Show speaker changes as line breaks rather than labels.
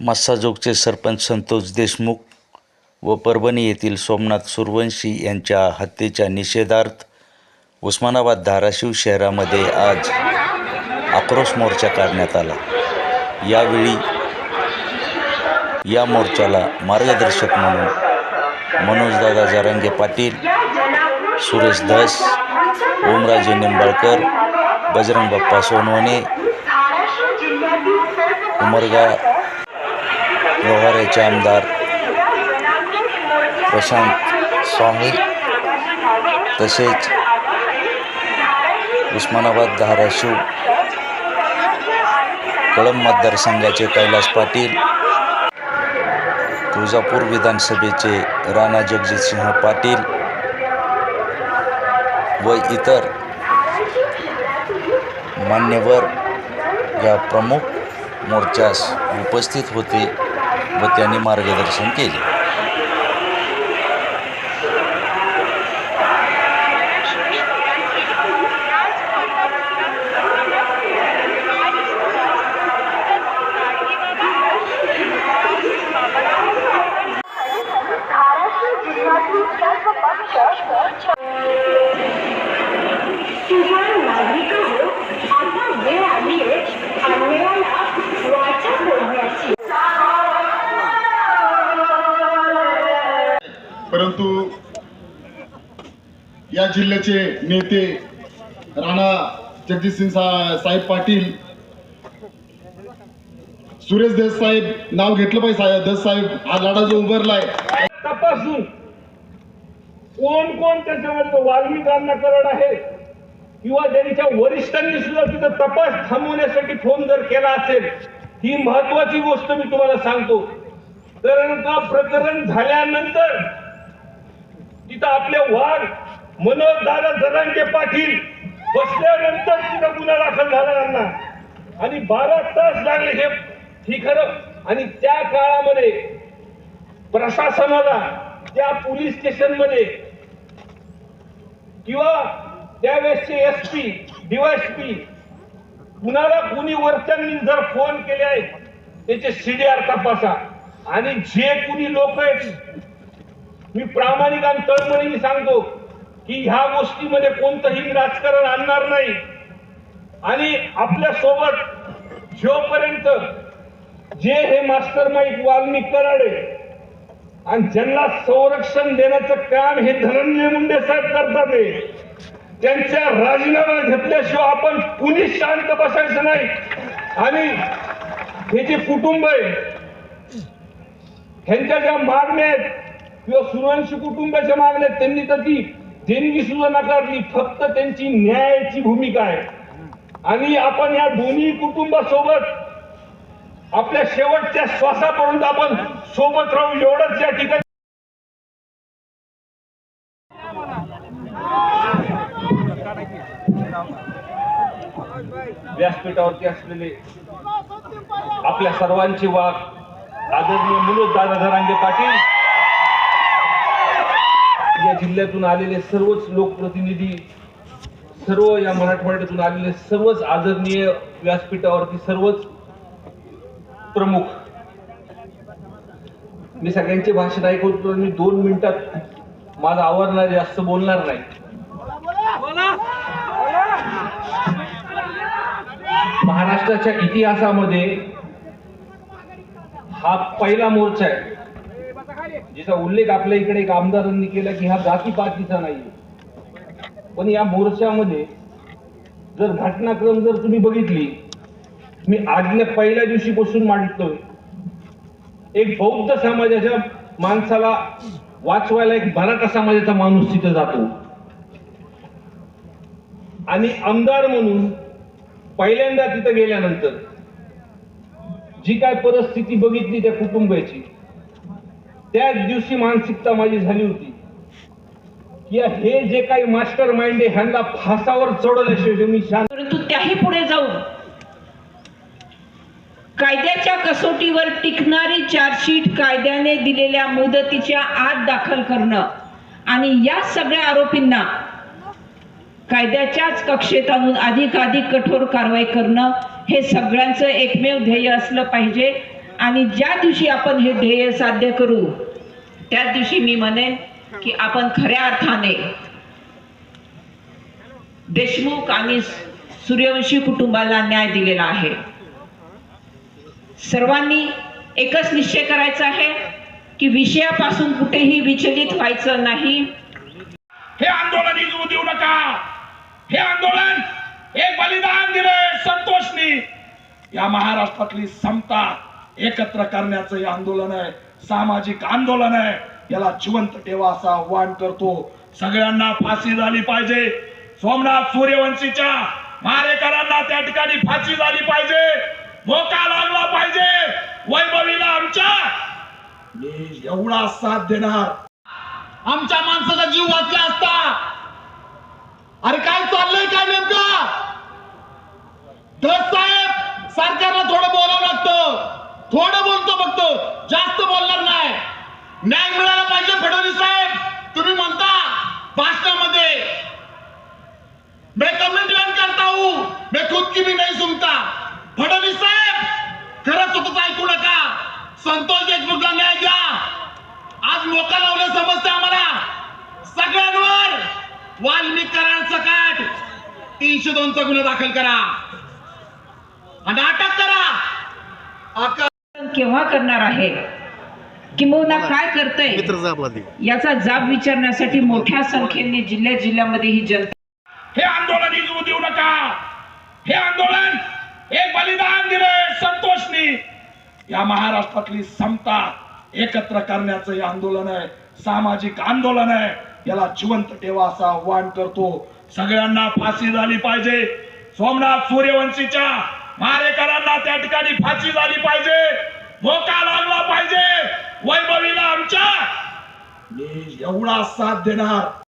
मस्साजोगचे सरपंच संतोष देशमुख व परभणी येथील सोमनाथ सुरवंशी यांच्या हत्येच्या निषेधार्थ उस्मानाबाद धाराशिव शहरामध्ये आज आक्रोश मोर्चा काढण्यात आला. यावेळी या मोर्चाला मार्गदर्शक म्हणून मनोजदादा जरांगे पाटील सुरेश धस ओमराजे निंबाळकर बजरंग बाप्पा सोनवणे उमरगा लोहाराचे आमदार प्रशांत स्वामी तसेच उस्मानाबाद धाराशिव कळंब मतदारसंघाचे कैलास पाटील तुळजापूर विधानसभेचे राणा जगजितसिंह पाटील व इतर मान्यवर या प्रमुख मोर्चास उपस्थित होते. व त्यांनी मार्गदर्शन केले.
परंतु या जिल्ह्याचे नेते राणा जगजितसिंग सा- साहेब पाटील सुरेश देस साहेब नाव घेतलं पाहिजे दस साहेब हा लढा जो उभारलाय.
तपासून कोण कोण त्याच्यामध्ये वाल्मिकांना करड आहे किंवा त्यांच्या वरिष्ठांनी सुद्धा तिथं तपास थांबवण्यासाठी फोन जर केला असेल ही महत्वाची गोष्ट मी तुम्हाला सांगतो. कारण का प्रकरण झाल्यानंतर तिथं आपले वाघ मनोज दादा जरांगे पाटील बसल्यानंतर तिथं गुन्हा दाखल झाला त्यांना. आणि बारा तास लागले हे ही खरं. आणि त्या काळामध्ये प्रशासनाला त्या पोलीस स्टेशनमध्ये किंवा त्यावेळेसचे एस पी डीवायसपी कुणाला कुणी वरच्यांनी जर फोन केले आहे त्याचे सीडीआर तपासा. आणि जे कुणी लोक आहेत मी प्रामाणिक आणि तळमळीने सांगतो की ह्या गोष्टीमध्ये कोणतंही राजकारण आणणार नाही. आणि आपल्यासोबत जोपर्यंत जे हे मास्टर माईक वाल्मिक कराडे आणि ज्यांना संरक्षण देण्याचं काम हे धनंजय मुंडे साहेब करतात त्यांच्या राजीनामा घेतल्याशिवाय आपण कुणी शांत बसायचं नाही. आणि हे जे कुटुंब आहे ह्यांच्या ज्या मागण्या आहेत किंवा सूर्यवंशी कुटुंबाच्या मागण्या त्यांनी तर ती देणगी सुद्धा नाकारली फक्त त्यांची न्यायाची भूमिका आहे. आणि आपण या दोन्ही कुटुंबासोबत आपल्या शेवटच्या श्वासापर्यंत आपण सोबत राहू एवढंच या ठिकाणी. व्यासपीठावरती असलेले आपल्या सर्वांचे वाघ आदरणीय मनोज दादा धरांगे पाटील जिल्ह्यातून आलेले सर्वच लोकप्रतिनिधी सर्व या मराठवाड्यातून आलेले सर्वच आदरणीय व्यासपीठावरती सर्वच प्रमुख. मी सगळ्यांचे भाषण ऐकवतो मी दोन मिनिटात माझा आवरणार जास्त बोलणार नाही. महाराष्ट्राच्या इतिहासामध्ये हा पहिला मोर्चा आहे. जिचा उल्लेख आपल्या इकडे एक आमदारांनी केला की हा जातीपातीचा नाही पण या मोर्चामध्ये जर घटनाक्रम जर तुम्ही बघितली मी आजल्या पहिल्या दिवशीपासून मांडतोय एक बौद्ध समाजाच्या माणसाला वाचवायला एक मराठा समाजाचा माणूस तिथे जातो. आणि आमदार म्हणून पहिल्यांदा तिथं गेल्यानंतर जी काय परिस्थिती बघितली त्या कुटुंबाची त्याच दिवशी मानसिकता माझी झाली होती. की हे जे काही मास्टर माइंड आहे ह्यांना फासावर चढवल्याशिवाय मी शांत
परंतु त्याही पुढे जाऊन कायद्याच्या कसोटीवर टिकणारी चार्जशीट कायद्याने दिलेल्या मुदतीच्या आत दाखल करणं आणि या सगळ्या आरोपींना कायद्याच्याच कक्षेत आणून अधिकाधिक कठोर कारवाई करणं हे सगळ्यांचं एकमेव ध्येय असलं पाहिजे. आणि ज्या दिवशी आपण हे ध्येय साध्य करू त्याच दिवशी मी म्हणेन की आपण खऱ्या अर्थाने देशमुख आणि सूर्यवंशी कुटुंबाला न्याय दिलेला आहे. सर्वांनी एकच निश्चय करायचा आहे की विषयापासून कुठेही विचलित व्हायचं नाही.
हे आंदोलन इजवू देऊ नका. हे आंदोलन एक बलिदान दिलंय संतोषनी. या महाराष्ट्रातली समता एकत्र करण्याचं हे आंदोलन आहे. सामाजिक आंदोलन आहे. याला जिवंत ठेवा असं आव्हान करतो. सगळ्यांना फाशी झाली पाहिजे. सोमनाथ सूर्यवंशीच्या मारेकरांना त्या ठिकाणी फाशी झाली पाहिजे. धोका लागला पाहिजे. वैभवीला आमच्या मी एवढा साथ देणार.
आमच्या माणसाचा जीव वाचला असता. अरे काय चाललंय काय नेमकं? साहेब सरकारला थोडं बोलावं लागतं. थोडं बोलतो फक्त. जास्त न्याय मिळाला पाहिजे फडणवीस साहेब. तुम्ही म्हणता भाषणामध्ये मैं कमेंटमेंट करता हूं मैं खुद की भी नहीं सुनता. फडणवीस साहेब खरंच होतं ऐकू नका. संतोष देशमुखला न्याय द्या. आज मोका लावलं समजते आम्हाला. सगळ्यांवर वाल्मिक करार काट तीनशे दोनचा गुन्हा दाखल करा. आणि अटक करा. आका
केव्हा करणार आहे? किंबहुना काय करतंय? याचा जाब विचारण्यासाठी मोठ्या संख्येने जिल्ह्या जिल्ह्यामध्ये ही जनता
हे आंदोलन इजवू देऊ नका. हे आंदोलन एक बलिदान दिलंय संतोषनी. या महाराष्ट्रातली समता एकत्र करण्याचं हे आंदोलन आहे. सामाजिक आंदोलन आहे. याला जिवंत ठेवा असं आव्हान करतो. सगळ्यांना फाशी झाली पाहिजे. सोमनाथ सूर्यवंशीच्या मारेकरांना त्या ठिकाणी फाशी झाली पाहिजे. धोका लागला पाहिजे. वैभवीला आमच्या मी एवढा साथ देणार.